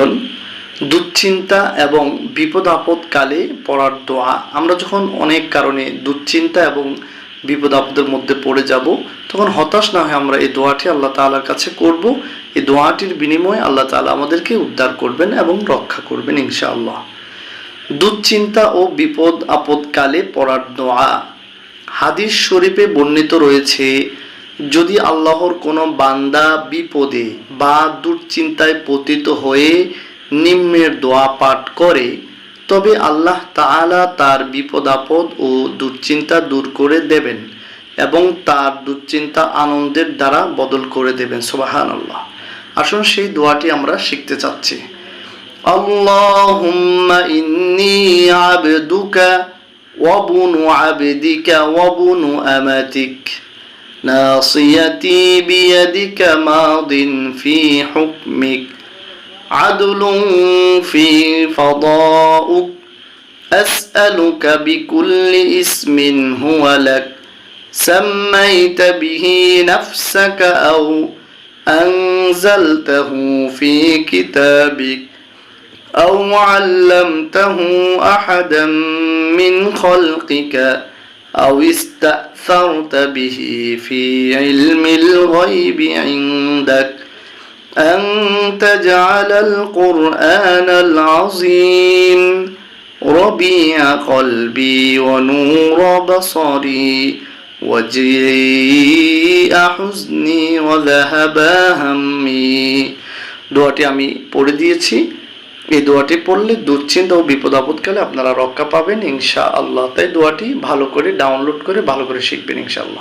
বন্ধুগণ দুশ্চিন্তা এবং বিপদ আপদকালে পড়ার দোয়া। আমরা যখন অনেক কারণে দুশ্চিন্তা এবং বিপদ আপদের মধ্যে পড়ে যাব, তখন হতাশ না হয়ে আমরা এই দোয়াটি আল্লাহ তাআলার কাছে করব। এই দোয়াটির বিনিময়ে আল্লাহ তাআলা আমাদেরকে উদ্ধার করবেন এবং রক্ষা করবেন ইনশাআল্লাহ। দুশ্চিন্তা ও বিপদ আপদকালে পড়ার দোয়া। হাদিস শরীফে বর্ণিত রয়েছে যদি আল্লাহর কোনো বান্দা বিপদে বা দুশ্চিন্তায় পতিত হয়ে নিম্নের দোয়া পাঠ করে তবে আল্লাহ তাআলা তার বিপদ আপদ ও দুশ্চিন্তা দূর করে দেবেন এবং তার দুশ্চিন্তা আনন্দের দ্বারা বদল করে দেবেন সুবাহান আল্লাহ আসুন সেই দোয়াটি আমরা শিখতে চাচ্ছি اللهم إني عبدك وابن عبدك وابن أمتك ناصيتي بيدك ماض في حكمك عدل في فضاؤك أسألك بكل اسم هو لك سميت به نفسك أو أنزلته في كتابك أو علمته أحدا من خلقك. أو استأثرت به في علم الغيب عندك أن تجعل القرآن العظيم ربيع قلبي ونور بصري وجيء حزني وذهب همي দোয়াটি আমি পড়ে দিয়েছি এই দোয়াটি পড়লে দুশ্চিন্তা ও বিপদ আপদকালে আপনারা রক্ষা পাবেন ইনশা আল্লাহ তাই দোয়াটি ভালো করে ডাউনলোড করে, ভালো করে শিখবেন, ইনশাআল্লাহ।